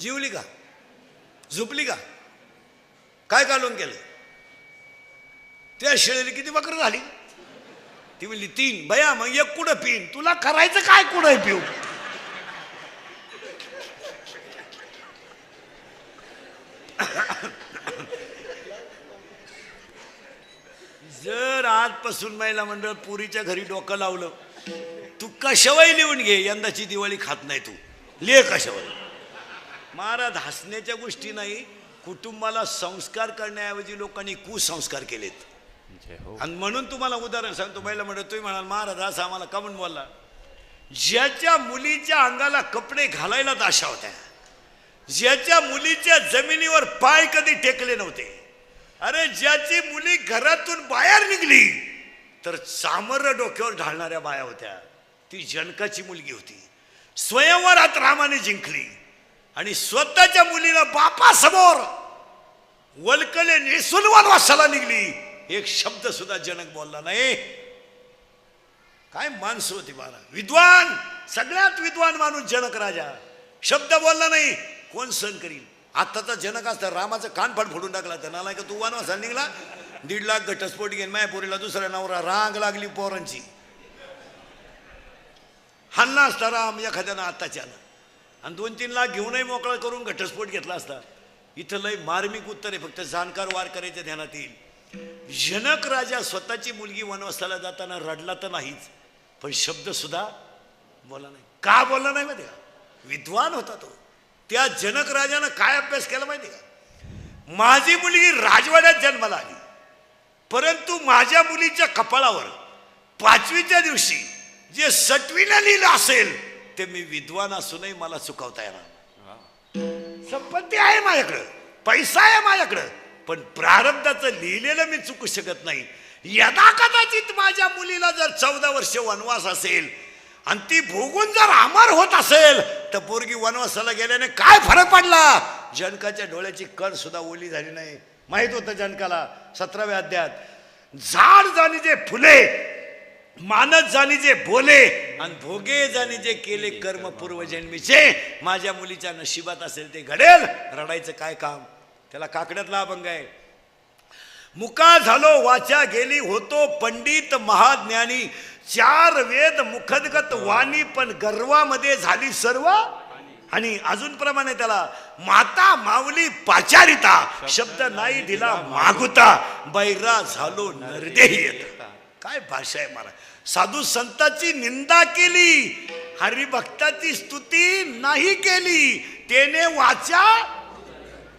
जिवली का? झोपली का? काय घालून केलं त्या शेळीला किती बकर झाली? ती म्हणली तीन. बया मग एक कुठं पिन? तुला करायचं काय कुठं पिऊ जर आजपासून महिला मंडळ पुरीच्या घरी डोकं लावलं तू कशावाई लिहून घे यंदाची दिवाळी खात नाही तू. लिह कशावाई महाराज हसण्याच्या गोष्टी नाही कुटुंबाला संस्कार करण्याऐवजी लोकांनी कुसंस्कार केलेत. हो. आणि म्हणून तुम्हाला उदाहरण सांगतो पहिला म्हणत तुम्ही म्हणाल महाराज असं आम्हाला का म्हणून बोलला. ज्याच्या मुलीच्या अंगाला कपडे घालायलाच आशा होत्या. ज्याच्या मुलीच्या जमिनीवर पाय कधी टेकले नव्हते. अरे ज्याची मुली घरातून बाहेर निघली तर चामर डोक्यावर ढालणाऱ्या बाया होत्या. ती जनकाची मुलगी होती. स्वयंवरात रामाने जिंकली. आणि स्वतःच्या मुलीला बापासमोर वलकले नेसून वनवासाला निघली. एक शब्द सुद्धा जनक बोलला नाही. काय माणसं होती बारा विद्वान सगळ्यात विद्वान माणूस जनक राजा. शब्द बोलला नाही कोण सण करील? आत्ताचा जनक असता रामाचं कानफाट फोडून टाकला तर नाला का तू वनवासाला निघला? दीड लाख घटस्फोट घेऊन मायापुरीला दुसऱ्या नवरा. रांग लागली पोरांची. हल्ला असता राम एखाद्यानं आत्ताच्यानं. आणि दोन तीन लाख घेऊनही मोकळा करून घटस्फोट घेतला असता. इथं लय मार्मिक उत्तर आहे फक्त जाणकार वार करायच्या ध्यानात येईल. जनक राजा स्वतःची मुलगी वनवासाला जाताना रडला तर नाहीच पण शब्द सुद्धा बोला नाही. का बोलला नाही माहिती का? विद्वान होता तो. त्या जनक राजानं काय अभ्यास केला माहिती का? माझी मुलगी राजवाड्यात जन्माला आली परंतु माझ्या मुलीच्या कपाळावर पाचवीच्या दिवशी जे सटवीला लिहिलं असेल ते मी विद्वान असूनही मला चुकवता येणार संपत्ती आहे माझ्याकडं पैसा आहे माझ्याकडं पण प्रारब्धाचं लिहिलेलं मी चुकू शकत नाही. यदा कदाचित माझ्या मुलीला जर चौदा वर्ष वनवास असेल आणि ती भोगून जर अमर होत असेल तर पोरगी वनवासाला गेल्याने काय फरक पडला? जनकाच्या डोळ्याची कण सुद्धा ओली झाली नाही. माहीत होतं जनकाला सतराव्या अध्यात झाड जाणीचे फुले मानत जाणी जे बोले आणि भोगे जाणी जे केले कर्म पूर्वजन्मीचे माझ्या मुलीच्या नशिबात असेल ते घडेल. रडायचं काय काम? त्याला काकड्यातला अभंग आहे. मुका झालो वाचा गेली होतो पंडित महाज्ञानी. चार वेद मुखदगत वाणी पण गर्वामध्ये झाली सर्व आणि अजून प्रमाणे त्याला माता माऊली पाचारिता. शब्द नाही दिला मागुता. बैरा झालो नरदेही येत. काय भाषा आहे मला. साधू संतांची निंदा केली हरिभक्ताची स्तुती नाही केली तेने वाचा.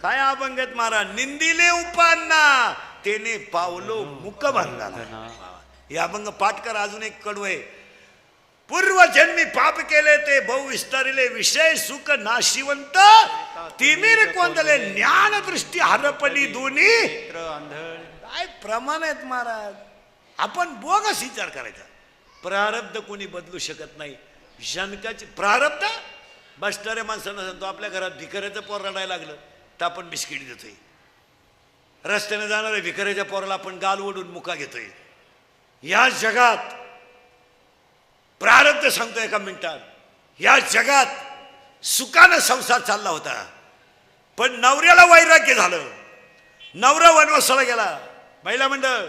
काय अभंगत मारा निंदिले उपांना तेने पावलो मुक बांधाला हे. अभंग पाठ कर अजून एक कडू आहे. पूर्व जन्मी पाप केले ते बहु विस्तारिले विषय सुख नाशिवंत. तिमिर कोंदले ज्ञान दृष्टी हरपली दोन्ही. काय प्रमाण आहेत महाराज? आपण बोगस विचार करायचा. प्रारब्ध कोणी बदलू शकत नाही. जनकाची प्रारब्ध? बसणाऱ्या माणसांना सांगतो आपल्या घरात भिकऱ्याचं पोर रडायला लागलं तर आपण बिस्किट देतोय. रस्त्याने जाणाऱ्या भिकऱ्याच्या पोराला आपण गाल ओढून मुका घेतोय. या जगात प्रारब्ध सांगतो एका मिनिटात. या जगात सुखानं संसार चालला होता. पण नवऱ्याला वैराग्य झालं. नवरा वनवासाला गेला. महिला मंडळ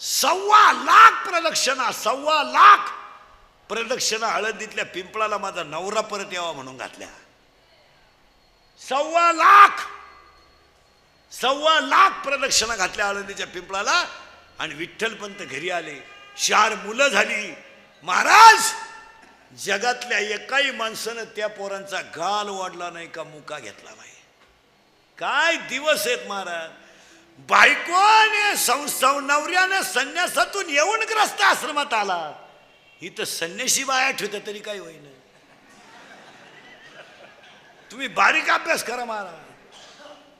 सव्वा लाख प्रदक्षिणा सव्वा लाख प्रदक्षिणा हळदीतल्या पिंपळाला माझा नवरा परत यावा म्हणून घातल्या. सव्वा लाख सव्वा लाख प्रदक्षिणा घातल्या आळंदीच्या पिंपळाला आणि विठ्ठलपंत घरी आले. चार मुलं झाली. महाराज जगातल्या एकाही माणसानं त्या पोरांचा गाल वाढला नाही का मुका घेतला नाही. काय दिवस आहेत महाराज? बायकोने संस्थाव नवऱ्याने संन्यासातून येऊन ग्रस्त आश्रमात आला. इथं संन्याशी बाया ठेवत तरी काही होईना. तुम्ही बारीक अभ्यास करा महाराज.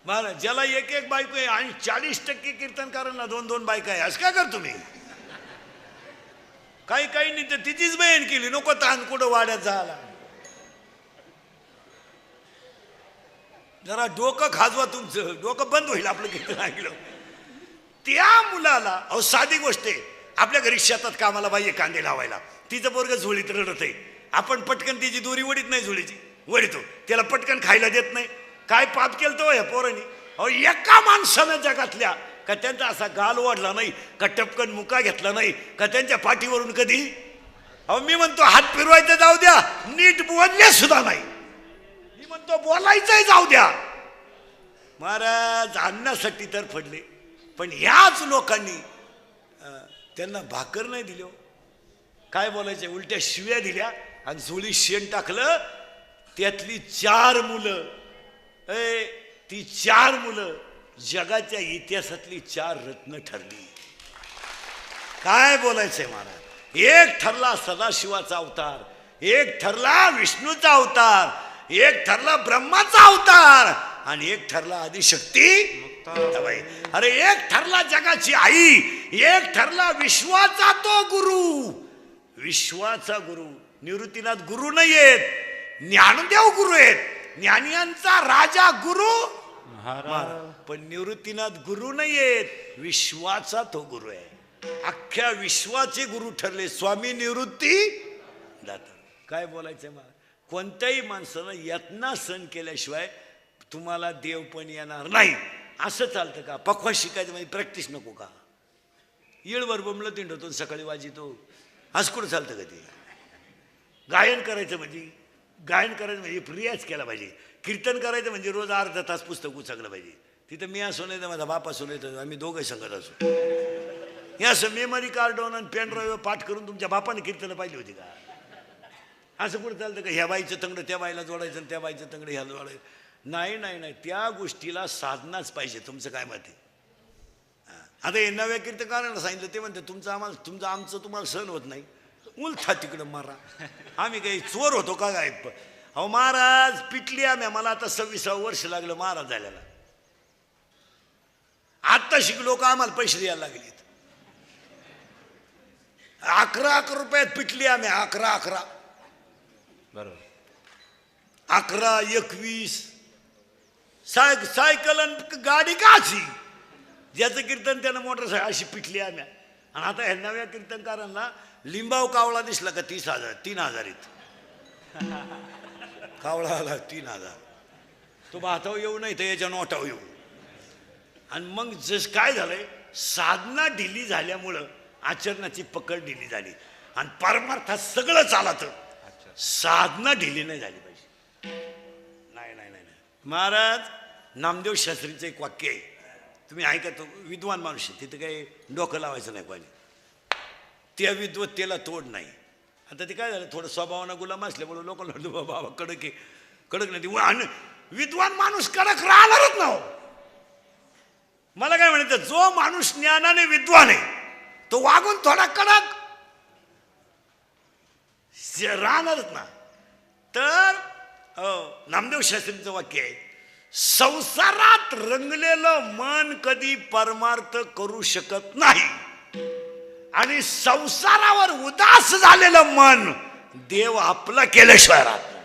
महाराज ज्याला एक एक बायको आहे आणि चाळीस टक्के कीर्तनकारांना दोन दोन बायका आहे असं काय कर तुम्ही? काही काही नाही तर तिचीच बहीण केली नको ताण कुठं वाड्यात झाला जरा डोकं खाजवा तुमचं. डोकं बंद होईल आपलं कीर्तन ऐकलं त्या मुलाला अहो साधी गोष्ट आहे. आपल्या घरी शेतात कामाला बाई कांदे लावायला. तिचं पोरग झोळीत रडत आहे. आपण पटकन तिची दोरी वडीत नाही झोळीची. वडीतो त्याला पटकन खायला देत नाही. काय पाप केलं तो ह्या पोरांनी? अहो एका माणसानं जगातल्या का त्यांचा असा गाल वाढला नाही का टपकन मुका घेतला नाही का त्यांच्या पाठीवरून कधी? अहो मी म्हणतो हात फिरवायचं जाऊ द्या. नीट बोलले सुद्धा नाही. तो म्हणतो जाऊ द्या. महाराज आणण्यासाठी तर पडले. पण ह्याच लोकांनी त्यांना भाकर नाही दिलो हो. काय बोलायचे उलट्या शिव्या दिल्या आणि झोळी शेण टाकलं. त्यातली चार मुलं ए ती चार मुलं जगाच्या इतिहासातली चार रत्न ठरली. काय बोलायचंय महाराज? एक ठरला सदाशिवाचा अवतार एक ठरला विष्णूचा अवतार एक ठरला ब्रह्माचा अवतार आणि एक ठरला आदिशक्ती. अरे एक ठरला जगाची आई एक ठरला विश्वाचा तो गुरु. विश्वाचा गुरु. निवृत्तीनाथ गुरु नाही आहेत. ज्ञानदेव गुरु आहेत. ज्ञानियांचा राजा गुरु. पण निवृत्तीनाथ गुरु नाही आहेत. विश्वाचा तो गुरु आहे. अख्ख्या विश्वाचे गुरु ठरले. स्वामी निवृत्ती दाता काय बोलायचं मला? कोणत्याही माणसानं यातना सण केल्याशिवाय तुम्हाला देव पण येणार नाही. असं चालतं का? पक्वा शिकायचं म्हणजे प्रॅक्टिस नको का? येळवर बमलं तिंडतो सकाळी वाजितो. असं कुठं चालतं का ते? गायन करायचं म्हणजे? गायन करायचं म्हणजे रियाज केला पाहिजे. कीर्तन करायचं म्हणजे रोज अर्धा तास पुस्तक उचकलं पाहिजे. तिथं मी असो नाही तर माझा बाप असो नाही तर आम्ही दोघं सांगत असो. हे असं मेमरी कार्ड आणि पेन ड्राईव्ह पाठ करून तुमच्या बापाने कीर्तन पाहिली होती का? असं कुठं चालतं का? ह्या बाईचं तंगडं त्या बाईला जोडायचं आणि त्या बाईचं तंगडं ह्याला जोडायचं. नाही नाही नाही. त्या गोष्टीला साधनाच पाहिजे. तुमचं काय मत आहे? आता हे नव्या कीर्तकारांना सांगितलं ते म्हणते तुमचं आम्हाला तुमचं आमचं तुम्हाला सहन होत नाही. उलथा तिकडं मारा. आम्ही काही चोर होतो का काय अहो महाराज पिटली आम्ही. मला आता सव्वीसावं वर्ष लागलं महाराज झाल्याला. आत्ता शिकलो का आम्हाला पैसे द्यायला लागलेत. अकरा अकरा रुपयात पिटली आम्ही. अकरा अकरा. बरोबर. अकरा एकवीस. साय सायकल आणि गाडी का अशी ज्याचं कीर्तन त्यानं मोटरसायकल अशी पिटली आम्ही. आणि आता ह्या नव्या कीर्तनकारांना लिंबाव कावळा दिसला का तीस हजार तीन हजारीत कावळा आला तीन हजार. तो भाताव येऊ नाही तर याच्या नोटाव येऊ. आणि मग जस काय झालंय साधना ढिली झाल्यामुळं आचरणाची पकड ढिली झाली. आणि परमार्थात सगळं चालत. साधना ढिली नाही झाली पाहिजे. नाही नाही नाही नाही. महाराज नामदेव शास्त्रीचं एक वाक्य आहे. तुम्ही ऐका तो विद्वान माणूस आहे. तिथं काही डोकं लावायचं नाही कोणी. त्या विद्वत्तेला तोड नाही. आता ते काय झालं? थोडं स्वभावानं गुलाम असल्यामुळे लोकांना म्हणतो बाबा बाबा कडक आहे. कडक नाही आणि विद्वान माणूस कडक राहणारच ना हो. मला काय म्हणायचं? जो माणूस ज्ञानाने विद्वान आहे तो वागून थोडा कडक राहणारच ना तर नामदेव शास्त्रींचं वाक्य आहे संसारात रंगलेलं मन कधी परमार्थ करू शकत नाही. आणि संसारावर उदास झालेलं मन देव आपला केल्याशिवाय राहत नाही.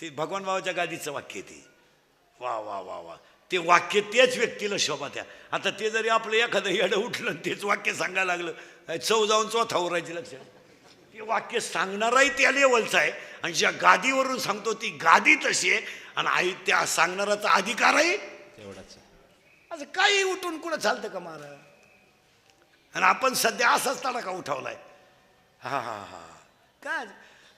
ते भगवान बाबाच्या गादीचं वाक्य ते. वा वा वा वा ते वाक्य तेच व्यक्तीला शोभा त्या आता ते जरी आपलं एखादं येडं उठलं तेच वाक्य सांगायला लागलं चव जाऊन चौथावर राहायची लक्षात ते वाक्य सांगणाराही त्या लेवलचा आहे. आणि ज्या गादीवरून सांगतो ती गादी तशी आहे. आणि आई त्या सांगणाराचा अधिकारही तेवढाच असं काही उठून कुठं चालतं का महाराज आणि आपण सध्या असाच तडाखा उठवलाय. हा हा हा. काय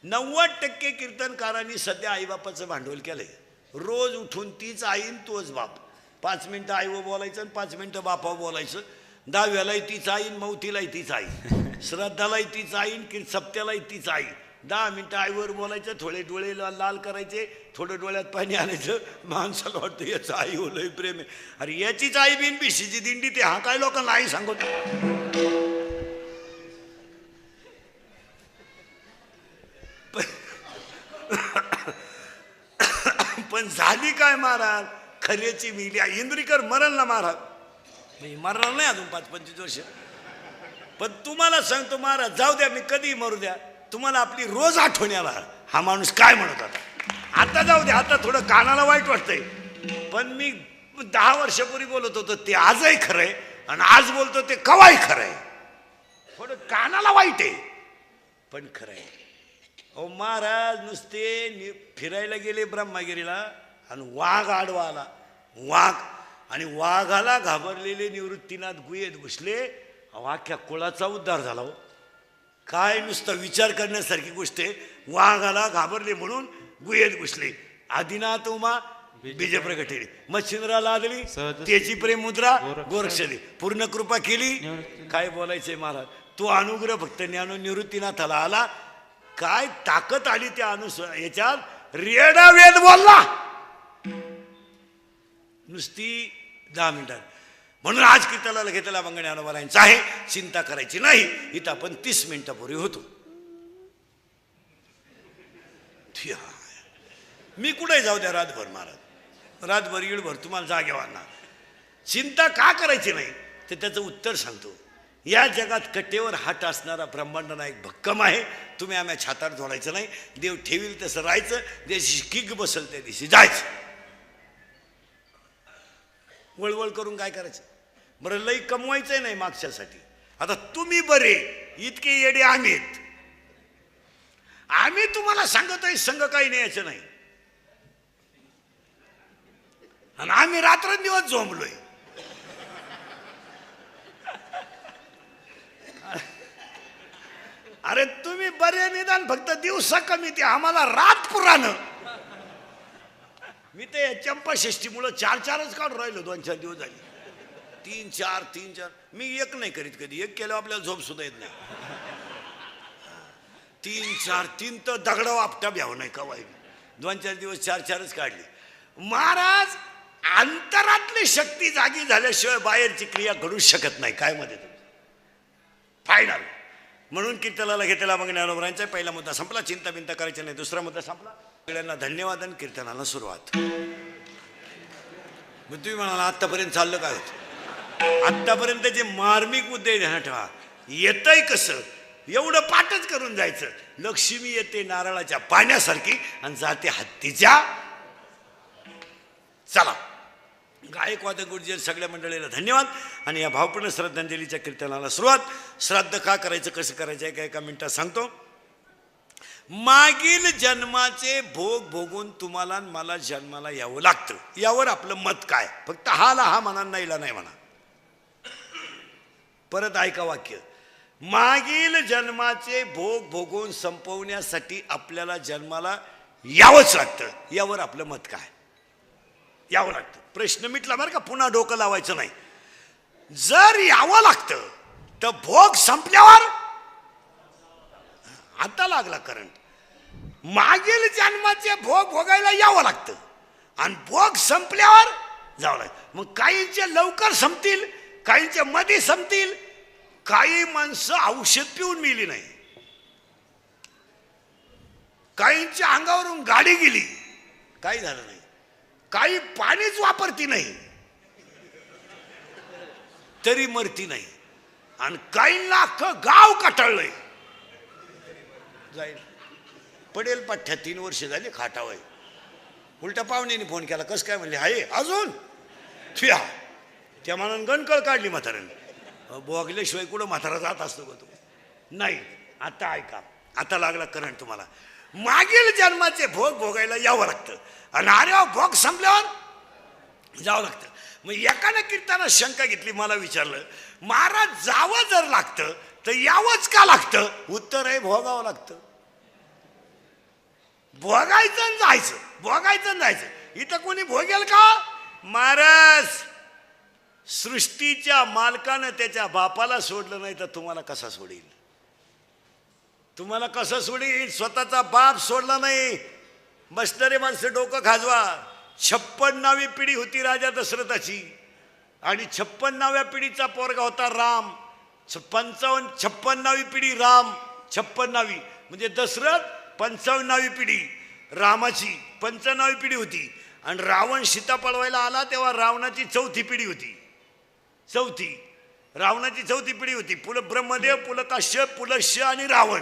नव्वद टक्के कीर्तनकारांनी सध्या आईबापाचं भांडवल केलंय. रोज उठून तीच आईन तोच बाप. पाच मिनिटं आईवर बोलायचं आणि पाच मिनिटं बापावर बोलायचं. दहाव्यालाही तीच आईन मौतीलाही तीच आई श्रद्धालाही तीच आईन की सप्त्यालाही तीच आई दहा मिनिटं आईवर बोलायचं थोडे डोळे लाल करायचे थोडं डोळ्यात पाणी आणायचं माणसाला वाटतं याचं आई होलंय प्रेम आहे. अरे याचीच आई बिन बिशीची दिंडी ते हा काय लोकांना आई सांगतो पण झाली काय महाराज? खऱ्याची मिली इंद्रिकर मरण ना महाराज. म्हणजे मरणार नाही अजून पाच पंचवीस वर्ष. पण तुम्हाला सांगतो महाराज जाऊ द्या मी कधी मरू द्या. तुम्हाला आपली रोज आठवण याला हा माणूस काय म्हणत होता? आता जाऊ द्या आता थोडं कानाला वाईट वाटतंय. पण मी दहा वर्षापूर्वी बोलत होतो ते आजही खरंय आणि आज बोलतो ते कवाही खरंय. थोडं कानाला वाईट आहे पण खरंय. अहो महाराज नुसते फिरायला गेले ब्रह्मागिरीला आणि वाघ आडवा आला. वाघ आणि वाघाला घाबरलेले निवृत्तीनाथ गुहेत घुसले अख्ख्या कुळाचा उद्धार झाला हो. काय नुसतं विचार करण्यासारखी गोष्ट आहे. वाघाला घाबरले म्हणून गुहेत घुसले आदिनाथ उमा बीज प्रगटेली मच्छिंद्राला आदली त्याची प्रेम मुद्रा गोरक्ष- गोरक्षली पूर्ण कृपा केली. काय बोलायचंय महाराज? तो अनुग्रह फक्त ज्ञानो निवृत्तीनाथाला आला. काय ताकद आली त्या अनुस याच्यात? रेडा वेद बोलला. नुसती दहा मिनिटात म्हणून आज कीर्तनाला घेतला मंगणे अनुभारांचा आहे. चिंता करायची नाही. इथं आपण तीस मिनिटापूर्वी होतो. मी कुठे जाऊ द्या रातभर महाराज? रातभर येळभर तुम्हाला जागेवांना चिंता का करायची नाही? तर त्याचं उत्तर सांगतो. या जगात कट्टेवर हात असणारा ब्रह्मांड नायक भक्कम आहे. तुम्ही आम्ही छातार जोडायचं नाही. देव ठेवील तसं राहायचं. देशी किक बसल त्या दिवशी जायचं. वळवळ करून काय करायचं? बरं लई कमवायचंय नाही मागच्यासाठी. आता तुम्ही बरे इतके येडे आम्हीत. आम्ही तुम्हाला सांगतोय संघ काही न्यायचं नाही. आणि आम्ही रात्रंदिवस झोंबलोय. अरे तुम्ही बरे निदान फक्त दिवसा कमी ते आम्हाला रात पुराण मी ते चंपा षष्टीमुळं चार चारच काढून राहिलो दोन चार दिवस झाले. तीन चार तीन चार. मी एक नाही करीत कधी. एक केलं आपल्याला झोप सुद्धा येत नाही. तीन चार तीन तर दगड आपटा भ्याव नाही कवाय दोन चार दिवस चार चारच काढले. महाराज अंतरातली शक्ती जागी झाल्याशिवाय बाहेरची क्रिया घडू शकत नाही. काय मध्ये फायनल म्हणून कीर्तनाला घेतलेला मग ज्ञानोबरांचा पहिला मुद्दा संपला. चिंता बिंता करायची नाही. दुसरा मुद्दा संपला. सगळ्यांना धन्यवाद आणि कीर्तनाला सुरुवात. मग तुम्ही म्हणाला आत्तापर्यंत चाललं काय होतं? आत्तापर्यंत जे मार्मिक मुद्दे ध्यानात ठेवा. येतंय कसं? एवढं पाठच करून जायचं. लक्ष्मी येते नारळाच्या पाण्यासारखी आणि जाते हत्तीच्या चला. गायकवाद गुरुजी सगळ्या मंडळीला धन्यवाद आणि या भावपूर्ण श्रद्धांजलीच्या कीर्तनाला सुरुवात. श्राद्ध का करायचं कसं करायचं एका एका मिनिटात सांगतो. मागील जन्माचे भोग भोगून तुम्हाला मला जन्माला यावं लागतं. यावर आपलं मत काय? फक्त हाला हा म्हणा नाहीला नाही म्हणा. परत ऐका वाक्य. मागील जन्माचे भोग भोगून संपवण्यासाठी आपल्याला जन्माला यावंच लागतं. यावर आपलं मत काय? यावं लागतं. प्रश्न मिटला बरं का पुन्हा डोकं लावायचं नाही. जर यावं लागतं तर भोग संपल्यावर आता लागला करंट मागील जन्माचे भोग भोगायला यावं लागतं. आणि भोग संपल्यावर जावं लागतं. मग काहींचे लवकर संपतील काहींचे मध्ये संपतील. काही माणसं औषध पिऊन मिली नाही. काहींच्या अंगावरून गाडी गेली. काही झालं नाही. काही पाणीच वापरती नाही. तरी मरती नाही. आणि काहींना अख्खं गाव कटाळलंय. जाईल. पडेल पठ्ठ्या तीन वर्ष झाली खाटावय. उलट्या पाहुण्याने फोन केला कसं काय? म्हणले आहे अजून? फिया त्या मनानं गणकळ काढली म्हाताऱ्याने. बोगल्याशिवाय कुठं म्हातारा जात असतो का तू? नाही आता ऐका आता लागला करंट तुम्हाला. मागील जन्माचे भोग भोगायला यावं लागतं. आणि अरे भोग संपल्यावर जावं लागतं. मग एकानं कीर्तनात शंका घेतली मला विचारलं महाराज जावं जर लागतं तर यावंच का लागतं? उत्तर आहे भोगावं लागतं. भोगायचं जायचं. भोगायचं जायचं. इथं कोणी भोगेल का? महाराज सृष्टीच्या मालकानं त्याच्या बापाला सोडलं नाही तर तुम्हाला कसा सोडील? तुम्हाला कसं सोडील? स्वतःचा बाप सोडला नाही. बसणारे माणसं डोकं खाजवा. छप्पन्नावी पिढी होती राजा दशरथाची. आणि छप्पन्नाव्या पिढीचा पोरगा होता राम. पंचावन्न छप्पन्नावी पिढी राम छप्पन्नावी. म्हणजे दशरथ पंचावन्नावी पिढी रामाची पंचावन्नावी पिढी होती. आणि रावण सीता पळवायला आला तेव्हा रावणाची चौथी पिढी होती. चौथी. रावणाची चौथी पिढी होती. पुल ब्रह्मदेव पुलकाश्य पुलश्य आणि रावण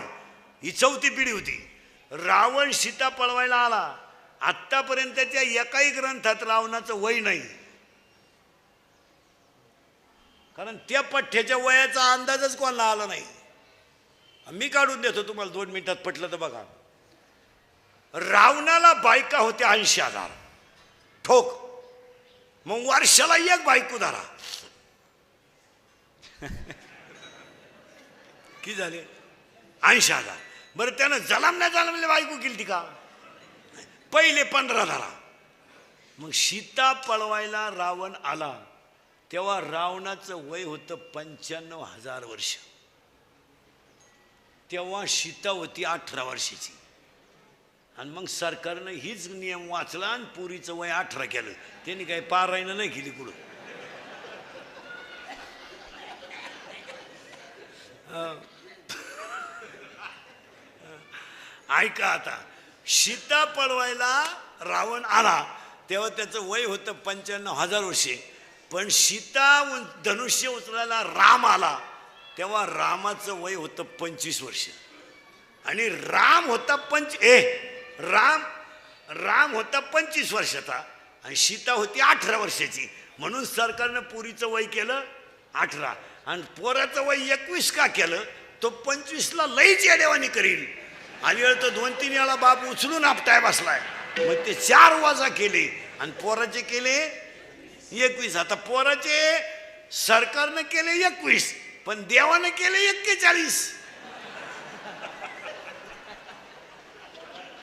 ही चौथी पिढी होती. रावण सीता पळवायला आला. आत्तापर्यंतच्या एकाही ग्रंथात रावणाचं वय नाही. कारण त्या पठ्ठ्याच्या वयाचा अंदाजच कोणाला आला नाही. मी काढून देतो तुम्हाला दोन मिनिटात पटलं तर बघा. रावणाला बायका होत्या ऐंशी हजार. ठोक. मग वर्षाला एक बायको धरा. किती झाले? ऐंशी हजार. बरं त्यानं जलामल्या जलमले बायको केली का? पहिले पंधरा धरा. मग सीता पळवायला रावण आला. तेव्हा रावणाचं वय होतं पंच्याण्णव हजार वर्ष. तेव्हा सीता होती अठरा वर्षाची. आणि मग सरकारनं हीच नियम वाचला आणि पुरीचं वय अठरा केलं. त्यांनी काही पारायणं नाही केली कुठं. ऐका आता. सीता पळवायला रावण आला. तेव्हा त्याचं वय होतं पंच्याण्णव हजार वर्षे. पण सीता धनुष्य उचलायला राम आला तेव्हा रामाचं वय होतं पंचवीस वर्ष. आणि राम होता पंच ए राम राम होता पंचवीस वर्षाचा आणि सीता होती अठरा वर्षाची. म्हणून सरकारनं पुरीचं वय केलं अठरा. आणि पोराचं वय एकवीस का केलं तो पंचवीसला लईच येडेवानी करील आणि वेळ तो दोन तीन वेळा बाप उचलून आपटाय बसलाय. मग ते चार वाजा केले आणि पोराचे केले एकवीस. आता पोराचे सरकारनं केले एकवीस पण देवानं केले एक्केचाळीस.